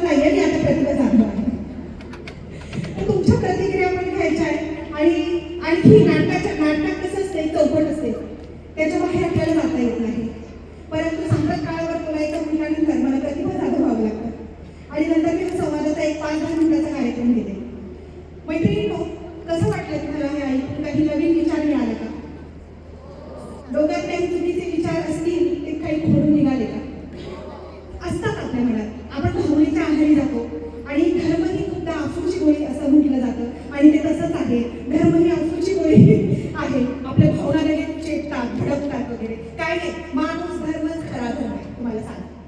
जाणून नाहीये मी आता प्रतिभा जाणतो आहे. तुमच्या प्रतिक्रिया पण घ्यायच्या आहेत. आणि आणखी नाटकाच्या नाटक कसं असते चौकट असते त्याच्या बाहेर आपल्याला जाता येत नाही. काय नाही. माणूस धर्मच खरा धर्म आहे. तुम्हाला सांग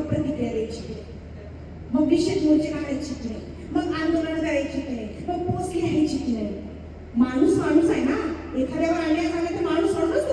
मग प्रतिक्रिया देत मग विशेष मोर्चे की नाही. मग आंदोलन करायचीच नाही. मग पोस्ट लिहायची नाही. माणूस माणूस आहे ना. एखाद्यावर अन्याय आले तर माणूस माणूस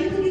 Hallelujah.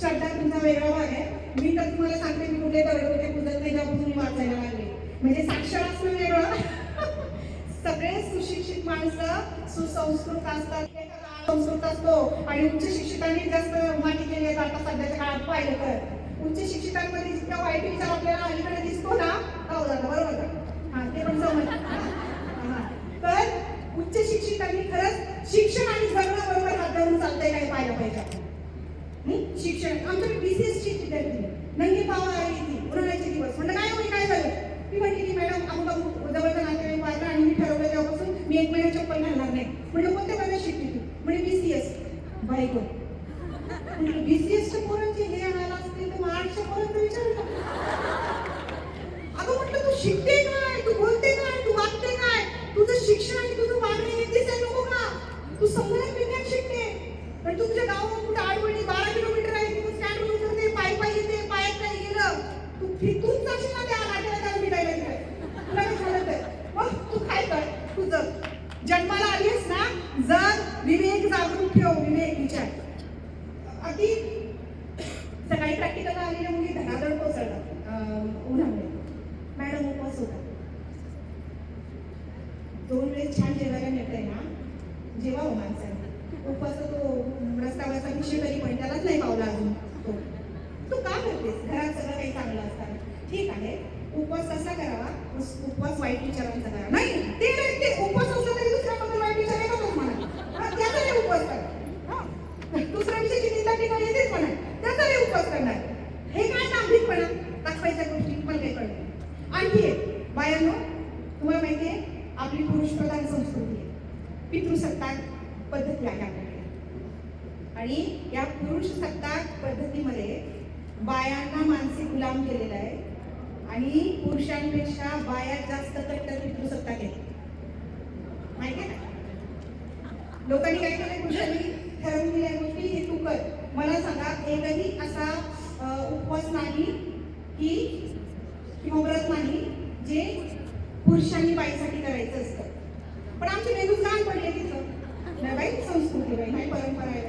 श्रद्धा तुमचा वेगळा भाग आहे. मी तर तुम्हाला सांगते मी कुठे दगड कुठे पूजत नाही त्यापासून मी वाचायला लागले. म्हणजे साक्षर असणं वेगळं. सगळे सुशिक्षित माणसं सुसंस्कृत असतात संस्कृत असतो. आणि उच्च शिक्षितांनी जास्त माहिती केली आहे आता सध्याच्या काळात पाहिलं तर. उच्च शिक्षितांमध्ये जितका वाईट विचार आपल्याला अलीकडे दिसतो ना हो झालं बरोबर. हा ते पण समज हा. तर उच्च शिक्षितांनी खरंच शिक्षण आणि जगणं बरोबर हात धरून चालतंय काय पाहिलं पाहिजे आपण. हं? शिक्षण आमच्याकडे बीसीएस ची विद्यार्थी नंगे पावा आली ती उन्हाळ्याचे दिवस. म्हणलं काय होईल काय झालं? मी म्हटली की मॅडम अमुक अमुक जवळचा नातेवाईक वाढला आणि मी ठरवलं तेव्हापासून मी एक महिना चप्पल घालणार नाही. म्हणलं कोणत्या महिन्यात शिकली तू? म्हणजे बीसीएस बाई गो म्हणलं बीसीएसच्या पोरांचे हे आणायला असतील तर आर्टच्या पोरांचा विचार अगं म्हटलं तू शिकते काय तू वागते काय तुझं शिक्षण आणि तुझं वागणे हे दिसायला नको का तू संगणक विज्ञान शिकते पण तुमच्या गावाहून कुठे आडवणी बारा किलोमीटर आहे तिथं स्टँड उतरते पायी पायी येते पायात काही गेलं तू फिरतून जाशील ना त्या नाट्याला मिटायला तिकडे तुला काय झालं तर. मग तू काय कर तू जग. जन्माला आलीस ना जग विवेक जागरूक ठेव विवेक विचार अगदी सकाळी प्रॅक्टिकलला आलेल्या मुली धनाधड कोसळतात अं, उन्हामुळे मॅडम उपवास होता दोन वेळेस छान जेवायला मिळतंय ना जेवा हो माणसाने उपवास तो रस्त्यावरचा विषय पण त्यालाच नाही पावला अजून तो तू का करतेस घरात सगळं काही चांगलं असताना ठीक आहे उपवास कसा करावा उस- उपवास वाईट विचारांचा करा नाही ते नाही ते उपवास असला तरी दुसऱ्याबद्दल वाईट विचार येतातच म्हणा हा, त्याचा नाही उपवास करा हा. दुसऱ्या विषयाची निंदा टीका येतेच म्हणा त्याचा नाही उपवास करणार हे काय नागरिकपणा दाखवायच्या गोष्टी मला काही कळत नाही. आणखी एक बायांनो तुम्हाला माहिती आहे आपली पुरुष प्रधान संस्कृती आहे पितृसत्ताक पद्धती आहे आपल्याकडे आणि या पुरुष सत्ताक पद्धतीमध्ये बायांना मानसिक गुलाम केलेला आहे आणि पुरुषांपेक्षा बाया जास्त कट्टर पितृसत्ताक आहेत माहिती आहे ना लोकांनी काय केलंय? पुरुषांनी ठरवून दिल्या गोष्टी. हे तू कर. मला सांगा एकही असा उपवास नाही की किंवा व्रत नाही जे पुरुषांनी बाईसाठी करायचं असतं. पण आमची मेंदूत लहान पडली तिथं. नाही बाई संस्कृती बाई नाही परंपरा आहे.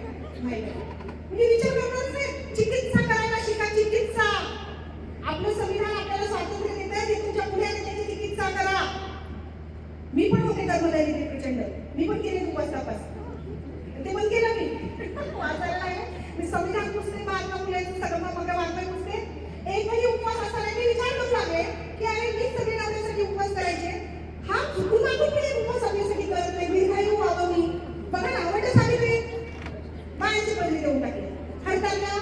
नाही म्हणजे विचार करणारच नाही चिकित्सा करायला शिका चिकित्सा आपलं संविधान आपल्याला स्वातंत्र्य देत आहे ते तुमच्यापुढे आले त्याची चिकित्सा करा मी पण होते कर्मचारी ते प्रचंड मी पण केले उपवास तपास ते पण केलं मी वाचायला लागले मी संविधान पुस्तक महात्मा फुलेचं सगळं मग वाचतोय पुस्तक एकही उपवास असा नाही मी विचार करू लागले की अरे मी सगळे नवऱ्यासाठी उपवास करायचे हा चुकून आपण पण एक उपवास आपल्यासाठी करत नाही दीर्घायू व्हावं मी बघा ना आवडतं सावित्री बायांची पदरी देऊन टाकले हरतालला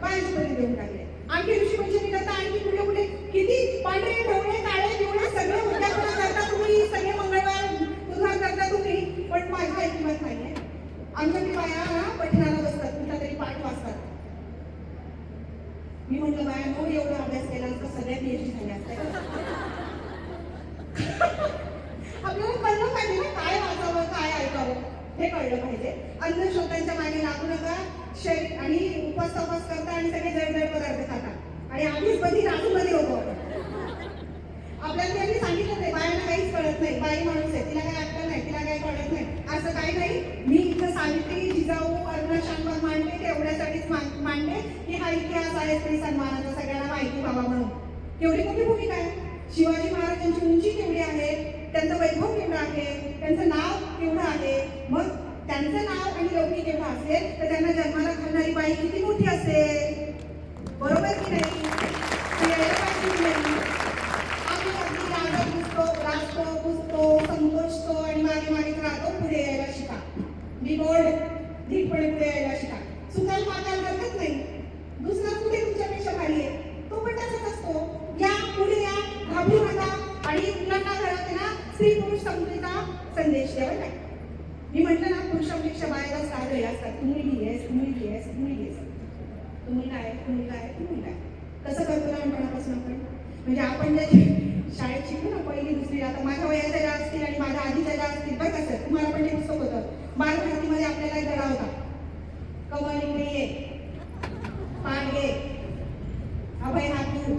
बायांची पदरी देऊन टाकले आणखी ऋषी पंचमी करता आणखी पुढे पुढे किती पांढरे ढवळे काळे पिवळे सगळे उद्यापना करता तुम्ही सगळे मंगळवार बुधवार करता तुम्ही पण माझ्या ऐकिमत नाहीये आमच्याकडे बाया ना पठणाला बसतात कुठला तरी पाठ वाचतात मी म्हटलं बाया नो एवढा अभ्यास केला असता सगळ्या पीएचडी झाल्या असत्या आपल्याला कळलं पाहिजे ना काय वाचावं काय ऐकावं हे कळलं पाहिजे अंधश्रद्धांच्या मागे लागू नका शरीर आणि उपवास तपास करता आणि सगळे जळजळ पदार्थ खाता आणि आधीच बधी राजूमध्ये होतो आपण आपल्याला त्यांनी सांगितलं ते बायांना काहीच कळत नाही बाई माणूस आहे तिला काही अक्कल नाही तिला काही कळत नाही. असं काही नाही. मी इथं सावित्री जिजाऊ अरुणा शांतबाग मांडते मांडले मांडते. की हा इतिहास आहे स्त्री सन्मानाचा सगळ्यांना माहिती व्हावा म्हणून. केवढी मोठी भूमिका आहे. शिवाजी महाराजांची उंची केवढी आहे? त्यांचं वैभव केवढं आहे? त्यांचं नाव केवढं आहे? मग त्यांचं नाव आणि लौकिक केवढं असेल? तर त्यांना जन्माला घालणारी बाई किती मोठी असेल बरोबर की नाही ती यायला पाहिजे की नाही आपण अगदी रागत पुसतो राजतो पुसतो संकोचतो आणि मागे मागे राहतो पुढे यायला शिका मी बोर्ड धीटपणे पुढे यायला शिका चुकाल मागाल हरकत नाही दुसरा कुठे तुमच्यापेक्षा भारी आहे तो पण तसाच असतो या पुढे या घाबरू नका आणि मुलांना घरात आहे ना स्त्री पुरुष समजुतीचा संदेश द्यावा नाही मी म्हटलं ना पुरुषांपेक्षा बाहेर स्टार असतात. तुम्ही मुलगी आहेस लिहिस मुलगी आहेस तुम्ही काय तुम्ही काय तुम्ही आहे आहे कसं करतो लहानपणापासून आपण? म्हणजे आपण जे शाळेत शिकलो ना पहिली दुसरी आता माझ्या वयाच्या ज्या असतील आणि माझ्या आधीच्या ज्या असतील बरं का सर तुम्हाला पण ते पुस्तक होतं. बालभारतीमध्ये आपल्याला एक धडा होता. कमल ये पाठ घे अभय हातू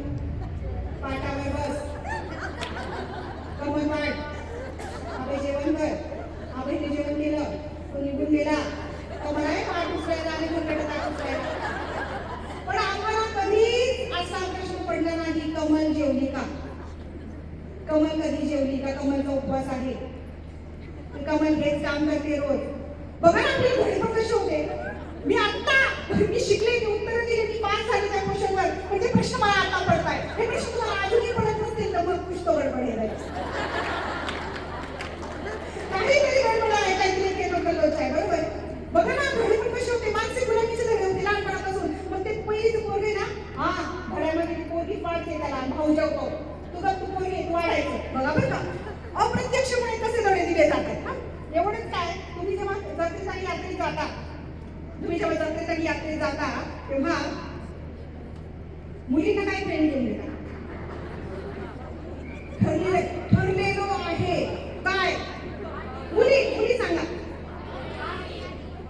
कमल जेवली का? कमल कधी जेवली का? कमलचा उपवास आहे. कमल हेच काम करते रोज. बघा ना आपले घडे पण कसे होते मी आत्ता मी शिकले की उत्तर दिले मी पास झाले त्या क्वेश्चनवर. म्हणजे प्रश्न मला आता पडताय हे प्रश्न तुला अजूनही पडत नसतील तर मग पुष्कळ गडबड ती त्याला भाऊ जेवतो. तुझा तू पोरगी तू वाढायचं बघा बरं का. अप्रत्यक्षपणे कसे धडे दिले जातात हा? एवढंच काय? तुम्ही जेव्हा जत्रेत आणि यात्रेत जाता तुम्ही जेव्हा जत्रेत आणि यात्रेत जाता तेव्हा मुलींना काय ट्रेनिंग देऊन देता ठरले ठरलेलो आहे काय मुली मुली सांगा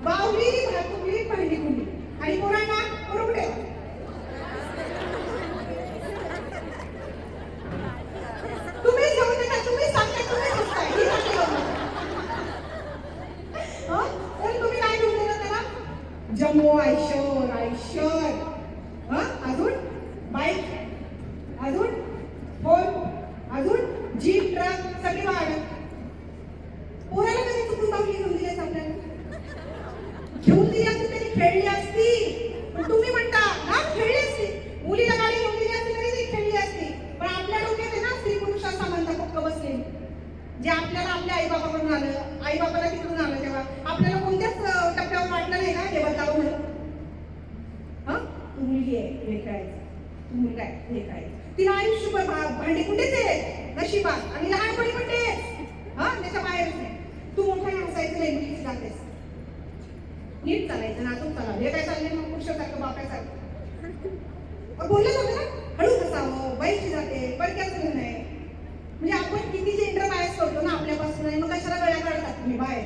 बावली भातुकली पहिली मुली आणि पोरांना बरोबर आहे तुम्हीच घेऊन देता तुम्हीच सांगताय तुम्हीच असताय ही सांगते बघा. हं? तर तुम्ही काय घेऊन देता त्याला जम्मू आयशर आयशर हं? अजून बाईक अजून फोन अजून जीप ट्रक सगळी वाहन पोराला कधी चुकून बाहुली घेऊन दिलेस आपल्याला घेऊन दिली असती तरी खेळली असती पण तुम्ही म्हणता ना खेळली असती मुलीला गाडी घेऊन दिली असती तरी ती खेळली असती पण आपल्या डोक्यात आहे ना स्त्री पुरुषा समानता पक्क बसली जे आपल्याला आपल्या आई बाबाकडून आलं आई बाबाला तिकडून आलं तेव्हा आपल्याला कोणत्याच अं, टप्प्यावर वाटलं नाही का हे बतावं म्हणून हं? तू मुलगी आहे हे करायचं तू मुलगा आहे हे करायचं तिला आयुष्यभर भा- भांडी कुठेच आहे नशिबात आणि लहानपणी पण ते हा त्याच्या बाहेरच नाही तू मोठ्याने हसायचं नाही मुलीची जातेस नीट चालायचं नाटक चालावं हे काय चाललंय मग पुरुषासारखं बापासारखं अ, बोललं होतं ना हळू बसावं बाईची जाते बडक्याचं लग्न आहे म्हणजे आपण किती जेंडर बायस करतो ना आपल्यापासून आणि मग कशाला गळ्या काढतात तुम्ही बाहेर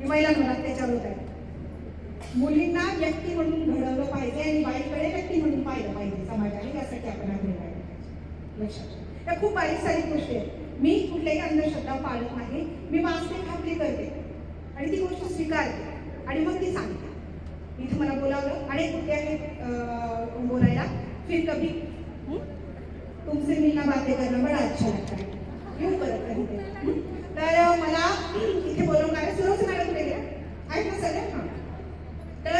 हे महिलांवर अत्याचार होत आहे मुलींना व्यक्ती म्हणून घडवलं पाहिजे आणि बाईकडे व्यक्ती म्हणून पाहिलं पाहिजे. समाजाने यासाठी आपण आग्रह पाहिजे लक्षात त्या खूप बारीक सारीक गोष्टी आहेत. मी कुठल्याही अंधश्रद्धा पाळत नाही. मी वाचते खात्री करते. आणि ती गोष्ट स्वीकारते. आणि मग ती सांगते. मी मला बोलावलं. अनेक कुठे आहेत बोलायला. फिर कभी तुमसे मिलना बातें करना बड़ा अच्छा लगता है. येऊ परत कधी तर मला इथे बोलवणार आहे मॅडम कुठे गेल्या? आहेत ना सगळ्या हां तर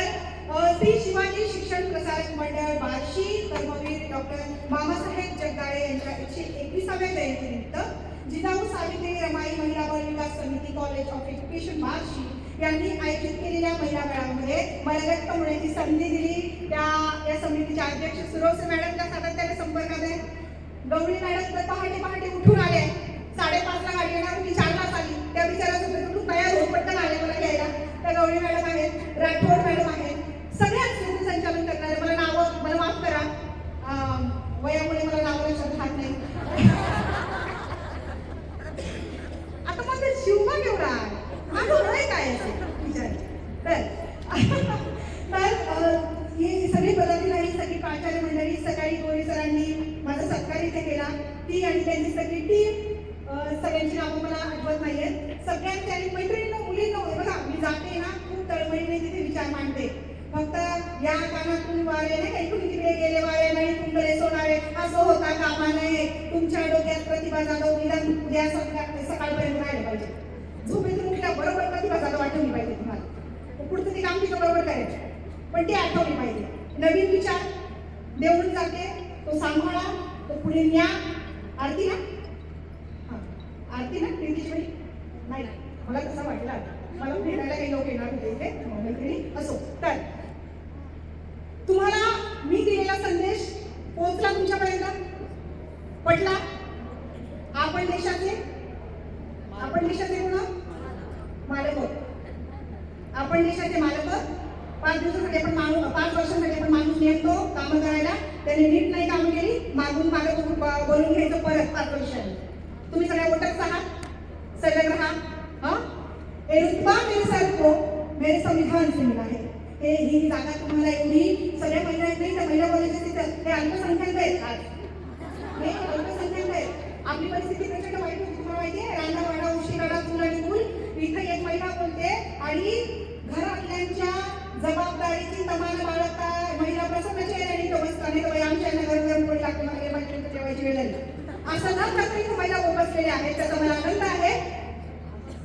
अ, श्री शिवाजी शिक्षण प्रसारक मंडळ बार्शी कर्मवीर डॉक्टर बाबासाहेब जगदाळे यांच्या एकशे एकविसाव्या जयंतीनिमित्त जिजाऊ सावित्री रमाई महिला बाल विकास समिती कॉलेज ऑफ एज्युकेशन बार्शी यांनी आयोजित केलेल्या महिला मेळाव्यामध्ये मला व्यक्त होण्याची संधी दिली. त्या या समितीच्या अध्यक्ष सुरवसे मॅडमच्या सातत्याने संपर्कात आहे गौरी मॅडम तर पहाटे पहाटे उठून आले. साडेपाचला गाडी येणार होती चारलाच आली. त्या बिचाराचं बिलकुल तयार होऊन पटकन आले मला घ्यायला. त्या गौरी मॅडम आहेत राठोड मॅडम आहेत. सगळ्या संचालन करणारे मला नावं मला माफ करा. वयामुळे मला नावं लक्षात राहत नाही. आता मग शिवमा केवढा हा माझं काय विचार. तर ही सगळी पदाधिकारी सगळी प्राचार्य मंडळी सकाळी गोळी सरांनी माझा सत्कार इथे केला. ती आणि त्यांची सगळी टीम सगळ्यांची नावं मला आठवत नाहीयेत. सगळ्यांचे आणि मैत्रिणींना मुलींना हे बघा मी जाते ना खूप तळमळीने तिथे विचार मांडते. फक्त या कानातून वारे नाही का? इकडून तिकडे गेले वारे नाही तुमकडे सोनारे असं होता कामा नये. तुमच्या डोक्यात प्रतिभा जाधव निदान उद्या सकाळपर्यंत राहिलं पाहिजे. झोपेतून उठल्या बरोबर प्रतिभा जाधव आठवली पाहिजे तुम्हाला. पुढचं ते काम तिथं बरोबर करायचं. पण ती आठवली पाहिजे. नवीन विचार देऊन जाते. तो सांभाळा. तो पुढे न्या. आरती ना? हा. आरती ना? प्रीतीची बहीण नाही. मला तसं वाटलं. मला फिरायला काही लोक येणार होते इथे. मैत्रिणी असो. तर तुम्हाला मी दिलेला संदेश पोहोचला तुमच्यापर्यंत? पटला? आपण देशाचे? आपण देशाचे कोण मालक आहोत. आपण देशाचे मालक आहोत. पाच दिवसासाठी आपण माणूस पाच वर्षांसाठी आपण माणूस नेमतो कामं करायला. त्याने नीट नाही कामं केली मागून मागे बोलून घ्यायचं परत पाच वर्षांनी. तुम्ही सगळ्या वोटर्स आहात सजग राहा. हा? हे रुतबा मेरे सर को मेरे संविधान से मिला है. हे ही जागा तुम्हाला एवढी सगळ्या महिला आहेत नाही महिला कॉलेजेस तिथं हे अल्पसंख्याक आहेत. हे अल्पसंख्याक आहेत. आपली परिस्थिती प्रचंड वाईट होती तुम्हाला माहिती आहे? रांगावाडा उशिराडा चूल आणि मूल. इथं एक महिला बोलते आणि घरातल्यांच्या जबाबदारीची तमान बाळगता महिला प्रसन्न आणि तो बसता नाही आमच्या नगर गरम गरम पोळी माहिती ठेवायची वेळ झाली. असं न करता महिला उपसलेले आहेत त्याचा मला आनंद आहे.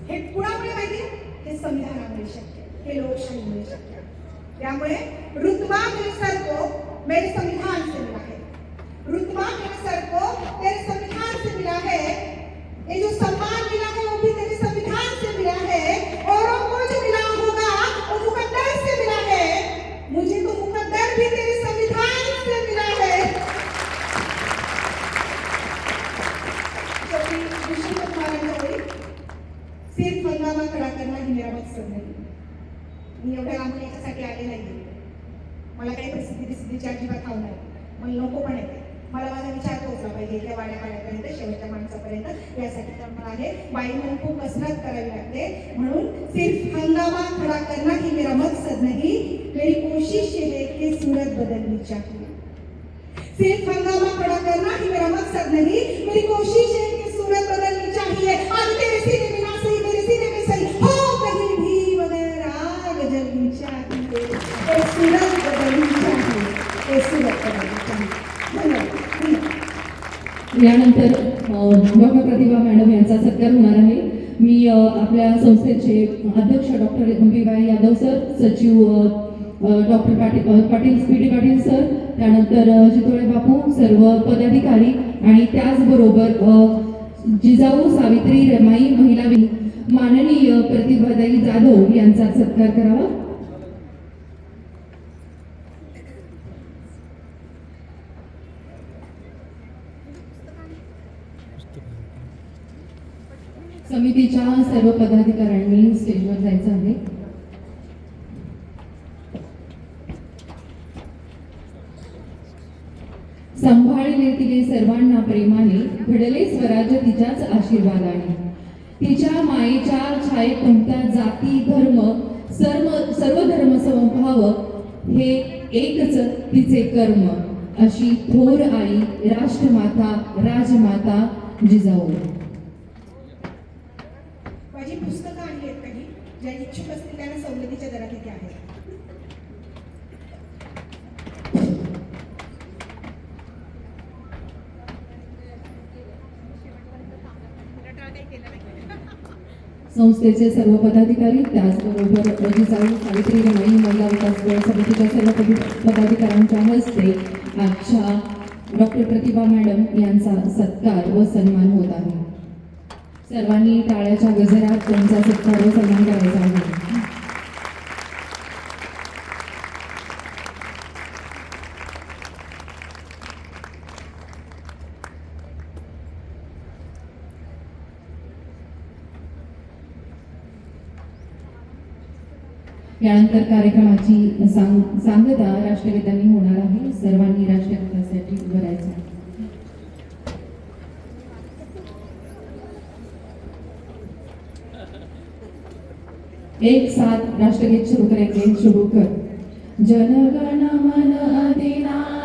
हे कुणामुळे माहिती? हे संविधानामुळे शक्य हे लोकशाहीमुळे शक्य त्यामुळे रुतबा मेरे सर मेरे संविधान से मिला है रुतबा मेरे सर तेरे संविधान से मिला है ये जो सम्मान मिला है वो भी तेरे संविधान से मिला है औरों को जो मिला होगा, वो मुकद्दर से मिला है मुझे तो मुकद्दर भी तेरे संविधान से मिला है सिर्फ़ हंगामा खडा करणं ही मेरा मकसद नाही एवढ्या लांबून प्रसिद्धीसाठी आले नाही मला काही प्रसिद्धी प्रसिद्धीची अजिबात खाऊ नाही. मला नको पण येते मला माझा विचार पोहोचला पाहिजे इथल्या वाड्या पाड्यापर्यंत शेवटच्या माणसापर्यंत. यासाठी तर मला आहे बाई म्हणून खूप कसरत करावी लागते. म्हणून सिर्फ हंगामा खडा करना ही मेरा मकसद नाही. मेरी कोशिश ये है कि सूरत बदलनी चाहिए सिर्फ हंगामा खड़ा करना ही मेरा मकसद नहीं. मेरी कोशिश है कि सूरत बदलनी चाहिए आज तेरे यानंतर डॉक्टर प्रतिभा मॅडम यांचा सत्कार होणार आहे. मी आपल्या संस्थेचे अध्यक्ष डॉक्टर बी यादव सर सचिव doctor Patil Patil P T Patil sir त्यानंतर चितोळे बापू सर्व पदाधिकारी आणि त्याचबरोबर जिजाऊ सावित्री रमाई महिला वि- माननीय प्रतिभादाई जाधव यांचा सत्कार करावा. समितीच्या सर्व पदाधिकाऱ्यांनी स्टेजवर जायचं आहे. सांभाळले तिने सर्वांना प्रेमाने घडले स्वराज्य तिच्याच आशीर्वादाने. तिच्या मायेच्या छाये कोणत्या जाती धर्म सर्व सर्व धर्म समभाव हे एकच तिचे कर्म. अशी थोर आई राष्ट्रमाता राजमाता जिजाऊ माझी पुस्तकं आणली आहेत काही ज्या इच्छुक असतील त्यांना सवलतीच्या दरात इथे आहेत संस्थेचे सर्व पदाधिकारी त्याचबरोबर जिजाऊ सावित्री रमाई महिला विकास गट समितीच्या सर्व पदाधिकाऱ्यांच्या हस्ते आजच्या डॉक्टर प्रतिभा मॅडम यांचा सत्कार व सन्मान होत आहे. सर्वांनी टाळ्याच्या गजरात त्यांचा सत्कार सन्मान करायचा आहे. यानंतर कार्यक्रमाची सांग सांगता राष्ट्रगीतांनी होणार आहे. सर्वांनी राष्ट्रगीतासाठी उभं राहायचं एक साथ राष्ट्रगीत शुरू करेंगे शुरू कर जनगण मन अधिना